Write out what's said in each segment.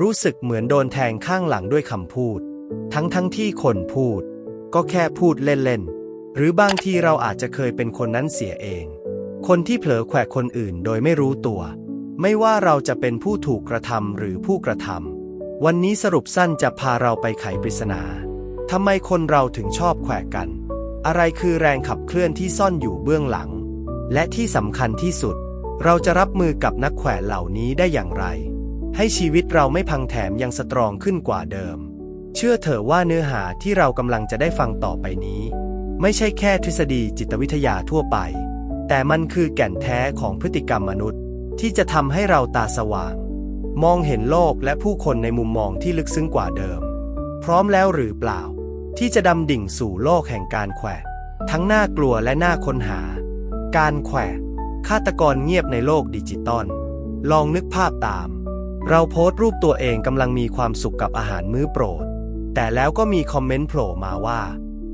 รู้สึกเหมือนโดนแทงข้างหลังด้วยคำพูด ทั้งทั้งที่คนพูด ก็แค่พูดเล่นๆ หรือบางทีเราอาจจะเคยเป็นคนนั้นเสียเอง คนที่เผลอแขวะคนอื่นโดยไม่รู้ตัว ไม่ว่าเราจะเป็นผู้ถูกกระทำหรือผู้กระทำวันนี้สรุปสั้นจะพาเราไปไขปริศนาทำไมคนเราถึงชอบแขวะกัน อะไรคือแรงขับเคลื่อนที่ซ่อนอยู่เบื้องหลัง และที่สำคัญที่สุด เราจะรับมือกับนักแขวะเหล่านี้ได้อย่างไร ให้ชีวิตเราไม่พังแถมยังสตรองขึ้นกว่าเดิม เชื่อเถอะว่าเนื้อหาที่เรากำลังจะได้ฟังต่อไปนี้ ไม่ใช่แค่ทฤษฎีจิตวิทยาทั่วไป แต่มันคือแก่นแท้ของพฤติกรรมมนุษย์ ที่จะทำให้เราตาสว่าง มองเห็นโลกและผู้คนในมุมมองที่ลึกซึ้งกว่าเดิม พร้อมแล้วหรือเปล่า ที่จะดำดิ่งสู่โลกแห่งการแขวะทั้งน่ากลัวและน่าค้นหา การแขวะฆาตกรเงียบในโลกดิจิตอลลองนึกภาพตาม เราโพสต์รูปตัวเองกำลังมีความสุขกับอาหารมื้อโปรด แต่แล้วก็มีคอมเมนต์โผล่มาว่า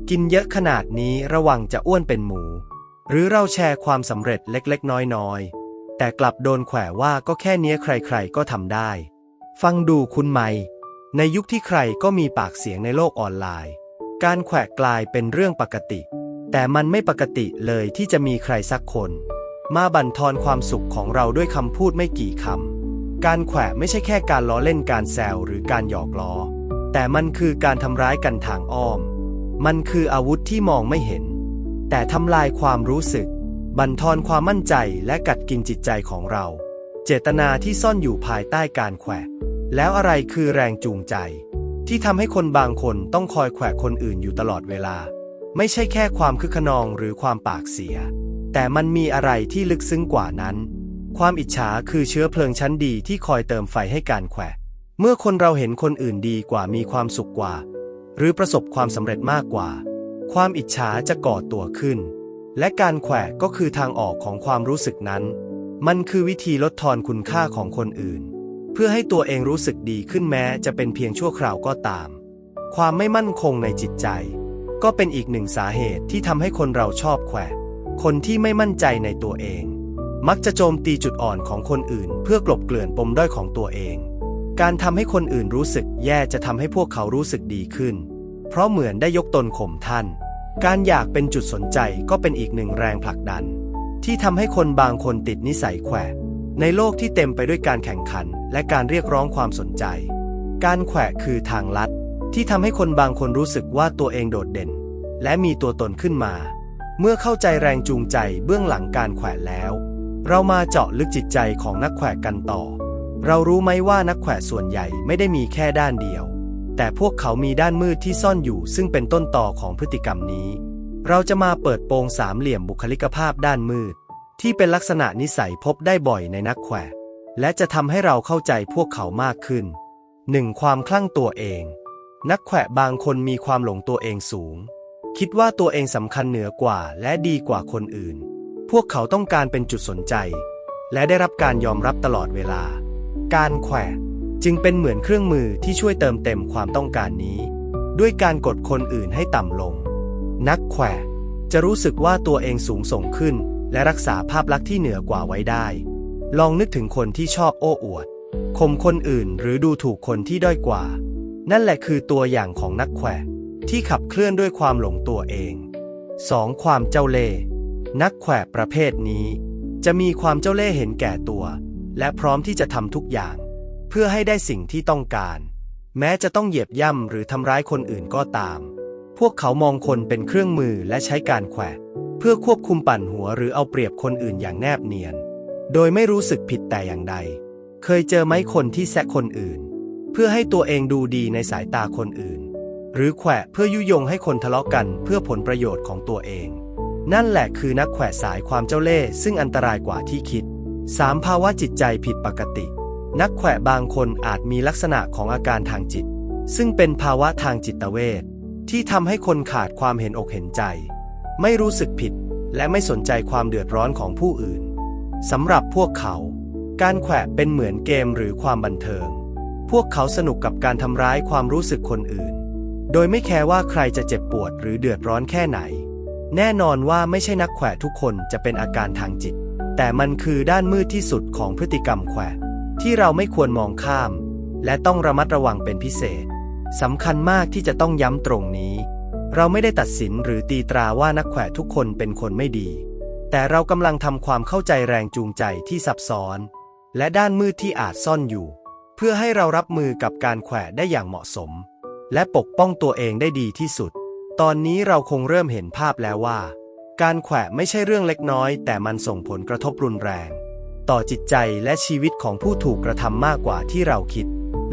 กินเยอะขนาดนี้ระวังจะอ้วนเป็นหมู หรือเราแชร์ความสำเร็จเล็กๆ น้อยๆ แต่กลับโดนแขวะว่าก็แค่เนี้ยใครๆ ก็ทำได้ ฟังดูคุณไหม ในยุคที่ใครก็มีปากเสียงในโลกออนไลน์ การแขวะกลายเป็นเรื่องปกติ แต่มันไม่ปกติเลยที่จะมีใครสักคน มาบั่นทอนความสุขของเราด้วยคำพูดไม่กี่คำ การแขวะไม่ใช่แค่การล้อเล่นการแซวหรือการหยอกล้อ แต่มันคือการทำร้ายกันทางอ้อม มันคืออาวุธที่มองไม่เห็น แต่ทำลายความรู้สึก บั่นทอนความมั่นใจและกัดกินจิตใจของเรา เจตนาที่ซ่อนอยู่ภายใต้การแขวะ แล้วอะไรคือแรงจูงใจ ที่ทำให้คนบางคนต้องคอยแขวะคนอื่นอยู่ตลอดเวลา ไม่ใช่แค่ความคึกขนองหรือความปากเสีย แต่มันมีอะไรที่ลึกซึ้งกว่านั้น ความอิจฉาคือเชื้อเพลิงชั้นดีที่คอยเติมไฟให้การแขวะ เมื่อคนเราเห็นคนอื่นดีกว่ามีความสุขกว่า หรือประสบความสำเร็จมากกว่า ความอิจฉาจะก่อตัวขึ้น และการแขวะก็คือทางออกของความรู้สึกนั้น มันคือวิธีลดทอนคุณค่าของคนอื่น เพื่อให้ตัวเองรู้สึกดีขึ้นแม้จะเป็นเพียงชั่วคราวก็ตาม ความไม่มั่นคงในจิตใจ ก็เป็นอีกหนึ่งสาเหตุที่ทำให้คนเราชอบแขวะคนที่ไม่มั่นใจในตัวเอง มักจะโจมตีจุดอ่อนของคนอื่น เพื่อกลบเกลื่อนปมด้อยของตัวเอง การทำให้คนอื่นรู้สึกแย่จะทำให้พวกเขารู้สึกดีขึ้น เพราะเหมือนได้ยกตนข่มท่าน การอยากเป็นจุดสนใจก็เป็นอีกหนึ่งแรงผลักดัน ที่ทำให้คนบางคนติดนิสัยแขวะในโลกที่เต็มไปด้วยการแข่งขัน และการเรียกร้องความสนใจ การแขวะคือทางลัด ที่ทำให้คนบางคนรู้สึกว่าตัวเองโดดเด่น และมีตัวตนขึ้นมา เมื่อเข้าใจแรงจูงใจเบื้องหลังการแขวะแล้ว เรามาเจาะลึกจิตใจของนักแขวกันต่อ เรารู้ไหมว่านักแขวส่วนใหญ่ไม่ได้มีแค่ด้านเดียว แต่พวกเขามีด้านมืดที่ซ่อนอยู่ซึ่งเป็นต้นต่อของพฤติกรรมนี้ เราจะมาเปิดโปงสามเหลี่ยมบุคลิกภาพด้านมืด ที่เป็นลักษณะนิสัยพบได้บ่อยในนักแขวและจะทำให้เราเข้าใจพวกเขามากขึ้น 1. ความคลั่งตัวเอง นักแขวบางคนมีความหลงตัวเองสูง คิดว่าตัวเองสำคัญเหนือกว่าและดีกว่าคนอื่น พวกเขาต้องการเป็นจุดสนใจ และได้รับการยอมรับตลอดเวลา การแขวะจึงเป็นเหมือนเครื่องมือที่ช่วยเติมเต็มความต้องการนี้ ด้วยการกดคนอื่นให้ต่ำลง นักแขวะจะรู้สึกว่าตัวเองสูงส่งขึ้น และรักษาภาพลักษณ์ที่เหนือกว่าไว้ได้ ลองนึกถึงคนที่ชอบโอ้อวดข่มคนอื่นหรือดูถูกคนที่ด้อยกว่า นั่นแหละคือตัวอย่างของนักแขวะที่ขับเคลื่อนด้วยความหลงตัวเอง 2. ความเจ้าเล่ห์ นักแขวะประเภทนี้ จะมีความเจ้าเล่ห์เห็นแก่ตัว และพร้อมที่จะทำทุกอย่าง เพื่อให้ได้สิ่งที่ต้องการ แม้จะต้องเหยียบย่ำหรือทำร้ายคนอื่นก็ตาม พวกเขามองคนเป็นเครื่องมือและใช้การแขวะเพื่อควบคุมปั่นหัวหรือเอาเปรียบคนอื่นอย่างแนบเนียน โดยไม่รู้สึกผิดแต่อย่างใด เคยเจอไหมคนที่แซะคนอื่น เพื่อให้ตัวเองดูดีในสายตาคนอื่น หรือแขวะเพื่อยุยงให้คนทะเลาะกันเพื่อผลประโยชน์ของตัวเอง นั่นแหละคือนักแขวะสายความเจ้าเล่ห์ซึ่งอันตรายกว่าที่คิด 3. ภาวะจิตใจผิดปกติ นักแขวะบางคนอาจมีลักษณะของอาการทางจิต ซึ่งเป็นภาวะทางจิตเวชที่ทำให้คนขาดความเห็นอกเห็นใจ ไม่รู้สึกผิด และไม่สนใจความเดือดร้อนของผู้อื่นสำหรับพวกเขา การแขวะเป็นเหมือนเกมหรือความบันเทิง พวกเขาสนุกกับการทำร้ายความรู้สึกคนอื่น โดยไม่แคร์ว่าใครจะเจ็บปวดหรือเดือดร้อนแค่ไหน แน่นอนว่าไม่ใช่นักแขวะทุกคนจะเป็นอาการทางจิต แต่มันคือด้านมืดที่สุดของพฤติกรรมแขวะที่เราไม่ควรมองข้าม และต้องระมัดระวังเป็นพิเศษสำคัญมากที่จะต้องย้ำตรงนี้ เราไม่ได้ตัดสินหรือตีตราว่านักแขวะทุกคนเป็นคนไม่ดี แต่เรากำลังทำความเข้าใจแรงจูงใจที่ซับซ้อน และด้านมืดที่อาจซ่อนอยู่ เพื่อให้เรารับมือกับการแขวะได้อย่างเหมาะสม และปกป้องตัวเองได้ดีที่สุด ตอนนี้เราคงเริ่มเห็นภาพแล้วว่า การแขวะไม่ใช่เรื่องเล็กน้อย แต่มันส่งผลกระทบรุนแรง ต่อจิตใจและชีวิตของผู้ถูกกระทำมากกว่าที่เราคิด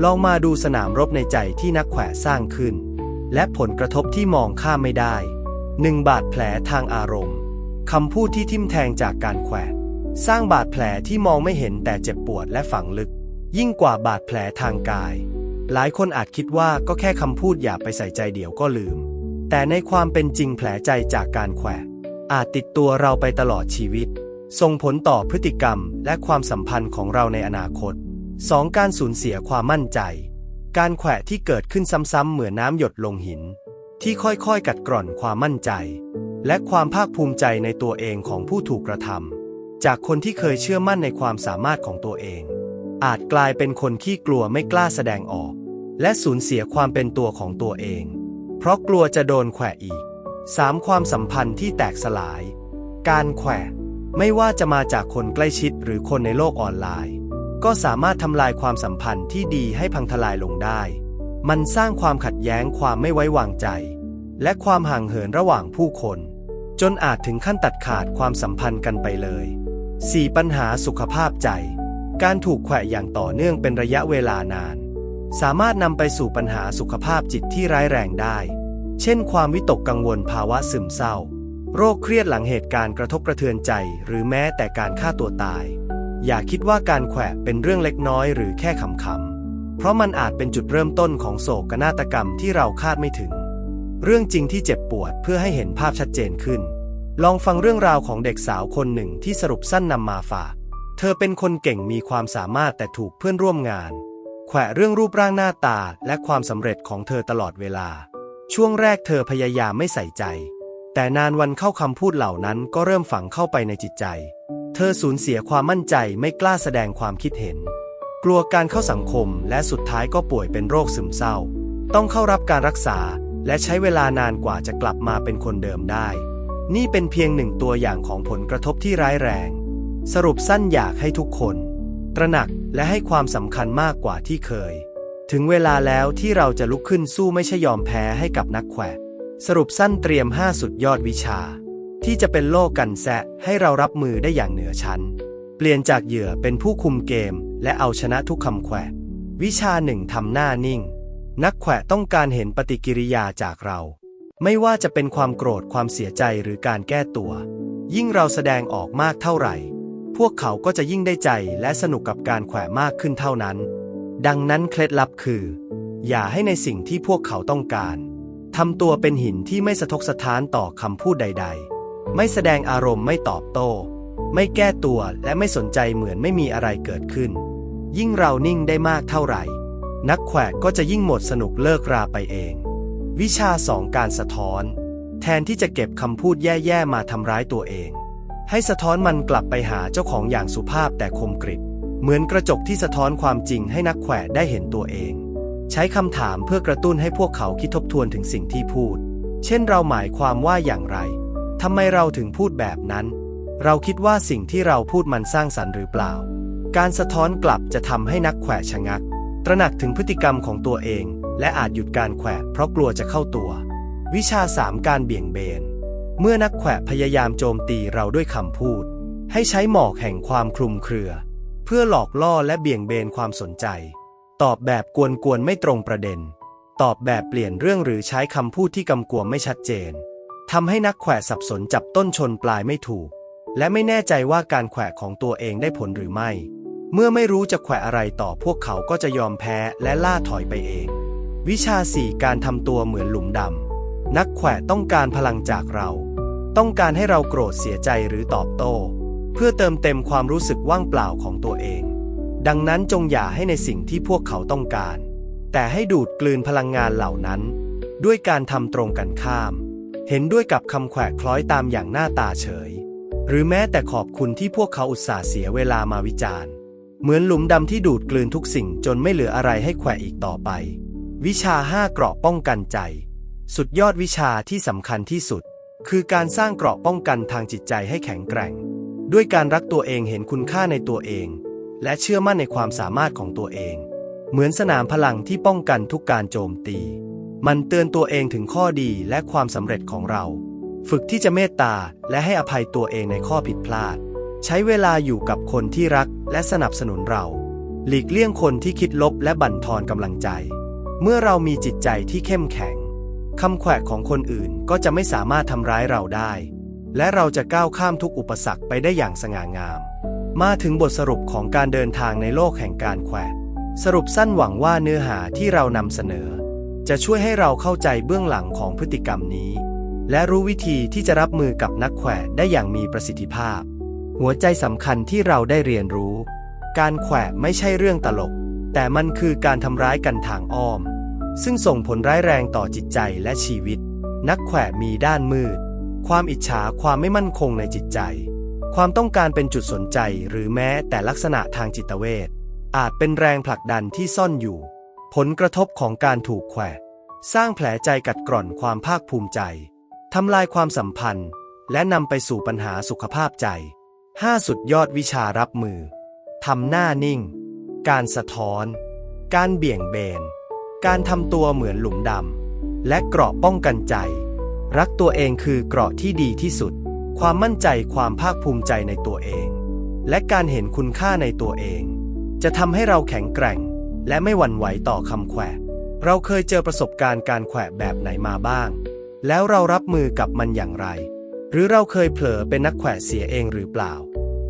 ลองมาดูสนามรบในใจที่นักแขวะสร้างขึ้น และผลกระทบที่มองข้ามไม่ได้หนึ่งบาดแผลทางอารมณ์คำพูดที่ทิ่มแทงจากการแขวะสร้างบาดแผลที่มองไม่เห็นแต่เจ็บปวดและฝังลึก ยิ่งกว่าบาดแผลทางกาย หลายคนอาจคิดว่าก็แค่คำพูดอย่าไปใส่ใจเดี๋ยวก็ลืม แต่ในความเป็นจริงแผลใจจากการแขวะอาจติดตัวเราไปตลอดชีวิต ส่งผลต่อพฤติกรรมและความสัมพันธ์ของเราในอนาคต 2. การสูญเสียความมั่นใจ การแขวะที่เกิดขึ้นซ้ำๆเหมือนน้ำหยดลงหิน ที่ค่อยๆ กัดกร่อนความมั่นใจ และความภาคภูมิใจในตัวเองของผู้ถูกกระทำจากคนที่เคยเชื่อมั่นในความสามารถของตัวเอง อาจกลายเป็นคนขี้กลัวไม่กล้าแสดงออก และสูญเสียความเป็นตัวของตัวเอง ราะกลัวจะโดนแขวะอีก 3. ความสัมพันธ์ที่แตกสลาย การแขวะไม่ว่าจะมาจากคนใกล้ชิดหรือคนในโลกออนไลน์ ก็สามารถทำลายความสัมพันธ์ที่ดีให้พังทลายลงได้ มันสร้างความขัดแย้งความไม่ไว้วางใจ และความห่างเหินระหว่างผู้คน จนอาจถึงขั้นตัดขาดความสัมพันธ์กันไปเลย 4. ปัญหาสุขภาพใจ การถูกแขวะอย่างต่อเนื่องเป็นระยะเวลานาน สามารถนำไปสู่ปัญหาสุขภาพจิตที่ร้ายแรงได้ เช่น ความวิตกกังวลภาวะซึมเศร้า โรคเครียดหลังเหตุการณ์กระทบกระเทือนใจ หรือแม้แต่การฆ่าตัวตาย อย่าคิดว่าการแขวะเป็นเรื่องเล็กน้อยหรือแค่ขำๆ เพราะมันอาจเป็นจุดเริ่มต้นของโศกนาฏกรรมที่เราคาดไม่ถึง เรื่องจริงที่เจ็บปวดเพื่อให้เห็นภาพชัดเจนขึ้น ลองฟังเรื่องราวของเด็กสาวคนหนึ่งที่สรุปสั้นนำมาฝาก เธอเป็นคนเก่งมีความสามารถแต่ถูกเพื่อนร่วมงาน แขวะเรื่องรูปร่างหน้าตาและความสำเร็จของเธอตลอดเวลา ช่วงแรกเธอพยายามไม่ใส่ใจ แต่นานวันเข้าคำพูดเหล่านั้นก็เริ่มฝังเข้าไปในจิตใจ เธอสูญเสียความมั่นใจไม่กล้าแสดงความคิดเห็น กลัวการเข้าสังคมและสุดท้ายก็ป่วยเป็นโรคซึมเศร้า ต้องเข้ารับการรักษาและใช้เวลานานกว่าจะกลับมาเป็นคนเดิมได้ นี่เป็นเพียงหนึ่งตัวอย่างของผลกระทบที่ร้ายแรง สรุปสั้นอยากให้ทุกคน ตระหนัก และให้ความสำคัญมากกว่าที่เคย ถึงเวลาแล้วที่เราจะลุกขึ้นสู้ไม่ใช่ยอมแพ้ให้กับนักแขวะ สรุปสั้นเตรียม 5 สุดยอดวิชา ที่จะเป็นโลกกันแซะให้เรารับมือได้อย่างเหนือชั้น เปลี่ยนจากเหยื่อเป็นผู้คุมเกม และเอาชนะทุกคำแขวะ วิชาหนึ่งทำหน้านิ่ง นักแขวะต้องการเห็นปฏิกิริยาจากเรา ไม่ว่าจะเป็นความโกรธความเสียใจหรือการแก้ตัว ยิ่งเราแสดงออกมากเท่าไหร่ พวกเขาก็จะยิ่งได้ใจและสนุกกับการแขวะมากขึ้นเท่านั้น ดังนั้นเคล็ดลับคือ อย่าให้ในสิ่งที่พวกเขาต้องการทำตัวเป็นหินที่ไม่สะทกสะท้านต่อคำพูดใด ๆ ไม่แสดงอารมณ์ไม่ตอบโต้ ไม่แก้ตัวและไม่สนใจเหมือนไม่มีอะไรเกิดขึ้น ยิ่งเรานิ่งได้มากเท่าไหร่ นักแขวะก็จะยิ่งหมดสนุกเลิกราไปเอง วิชาสองการสะท้อน แทนที่จะเก็บคำพูดแย่ ๆ มาทำร้ายตัวเอง ให้สะท้อนมันกลับไปหาเจ้าของอย่างสุภาพแต่คมกริบ เหมือนกระจกที่สะท้อนความจริงให้นักแขวะได้เห็นตัวเอง ใช้คำถามเพื่อกระตุ้นให้พวกเขาคิดทบทวนถึงสิ่งที่พูด เช่นเราหมายความว่าอย่างไรทำไมเราถึงพูดแบบนั้น เราคิดว่าสิ่งที่เราพูดมันสร้างสรรค์หรือเปล่า การสะท้อนกลับจะทำให้นักแขวะชะงัก ตระหนักถึงพฤติกรรมของตัวเอง และอาจหยุดการแขวะเพราะกลัวจะเข้าตัว วิชาสามการเบี่ยงเบน เมื่อนักแขวะพยายามโจมตีเราด้วยคำพูด ให้ใช้หมอกแห่งความคลุมเครือ เพื่อหลอกล่อและเบี่ยงเบนความสนใจ ตอบแบบกวนๆไม่ตรงประเด็น ตอบแบบเปลี่ยนเรื่องหรือใช้คำพูดที่กำกวมไม่ชัดเจนทำให้นักแขวะสับสนจับต้นชนปลายไม่ถูก และไม่แน่ใจว่าการแขวะของตัวเองได้ผลหรือไม่ เมื่อไม่รู้จะแขวะอะไรต่อพวกเขาก็จะยอมแพ้และล่าถอยไปเอง วิชาสี่การทำตัวเหมือนหลุมดำนักแขวะต้องการพลังจากเรา ต้องการให้เราโกรธเสียใจหรือตอบโต้ เพื่อเติมเต็มความรู้สึกว่างเปล่าของตัวเอง ดังนั้นจงอย่าให้ในสิ่งที่พวกเขาต้องการ แต่ให้ดูดกลืนพลังงานเหล่านั้น ด้วยการทำตรงกันข้าม เห็นด้วยกับคำแขวะคล้อยตามอย่างหน้าตาเฉย หรือแม้แต่ขอบคุณที่พวกเขาอุตส่าห์เสียเวลามาวิจารณ์ เหมือนหลุมดำที่ดูดกลืนทุกสิ่งจนไม่เหลืออะไรให้แขวะอีกต่อไป วิชาห้าเกราะป้องกันใจ สุดยอดวิชาที่สำคัญที่สุด คือการสร้างเกราะป้องกันทางจิตใจให้แข็งแกร่ง ด้วยการรักตัวเองเห็นคุณค่าในตัวเอง และเชื่อมั่นในความสามารถของตัวเอง เหมือนสนามพลังที่ป้องกันทุกการโจมตี มันเตือนตัวเองถึงข้อดีและความสำเร็จของเรา ฝึกที่จะเมตตาและให้อภัยตัวเองในข้อผิดพลาด ใช้เวลาอยู่กับคนที่รักและสนับสนุนเรา หลีกเลี่ยงคนที่คิดลบและบั่นทอนกำลังใจ เมื่อเรามีจิตใจที่เข้มแข็ง คำแขวะของคนอื่นก็จะไม่สามารถทำร้ายเราได้ และเราจะก้าวข้ามทุกอุปสรรคไปได้อย่างสง่างาม มาถึงบทสรุปของการเดินทางในโลกแห่งการแขวะสรุปสั้นหวังว่าเนื้อหาที่เรานำเสนอ จะช่วยให้เราเข้าใจเบื้องหลังของพฤติกรรมนี้ และรู้วิธีที่จะรับมือกับนักแขวะได้อย่างมีประสิทธิภาพ หัวใจสำคัญที่เราได้เรียนรู้ การแขวะไม่ใช่เรื่องตลก แต่มันคือการทำร้ายกันทางอ้อม ซึ่งส่งผลร้ายแรงต่อจิตใจและชีวิต นักแขวะมีด้านมืด ความอิจฉาความไม่มั่นคงในจิตใจ ความต้องการเป็นจุดสนใจหรือแม้แต่ลักษณะทางจิตเวชอาจเป็นแรงผลักดันที่ซ่อนอยู่ ผลกระทบของการถูกแขวะสร้างแผลใจกัดกร่อนความภาคภูมิใจทำลายความสัมพันธ์ และนำไปสู่ปัญหาสุขภาพใจ 5 สุดยอดวิชารับมือทำหน้านิ่ง การสะท้อน การเบี่ยงเบน การทำตัวเหมือนหลุมดำ และเกราะป้องกันใจ รักตัวเองคือเกราะที่ดีที่สุด ความมั่นใจความภาคภูมิใจในตัวเอง และการเห็นคุณค่าในตัวเอง จะทำให้เราแข็งแกร่ง และไม่หวั่นไหวต่อคำแขวะ เราเคยเจอประสบการณ์การแขวะแบบไหนมาบ้าง แล้วเรารับมือกับมันอย่างไร หรือเราเคยเผลอเป็นนักแขวะเสียเองหรือเปล่า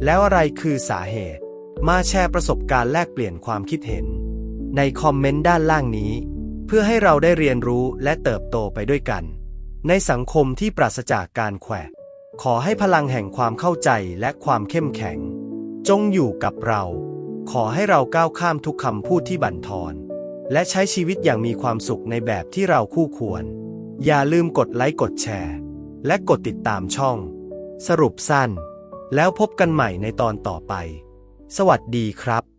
แล้วอะไรคือสาเหตุ มาแชร์ประสบการณ์แลกเปลี่ยนความคิดเห็น ในคอมเมนต์ด้านล่างนี้ เพื่อให้เราได้เรียนรู้และเติบโตไปด้วยกัน ในสังคมที่ปราศจากการแขวะ ขอให้พลังแห่งความเข้าใจและความเข้มแข็ง จงอยู่กับเรา ขอให้เราก้าวข้ามทุกคำพูดที่บั่นทอน และใช้ชีวิตอย่างมีความสุขในแบบที่เราคู่ควร อย่าลืมกดไลค์กดแชร์ และกดติดตามช่อง สรุปสั้น แล้วพบกันใหม่ในตอนต่อไป สวัสดีครับ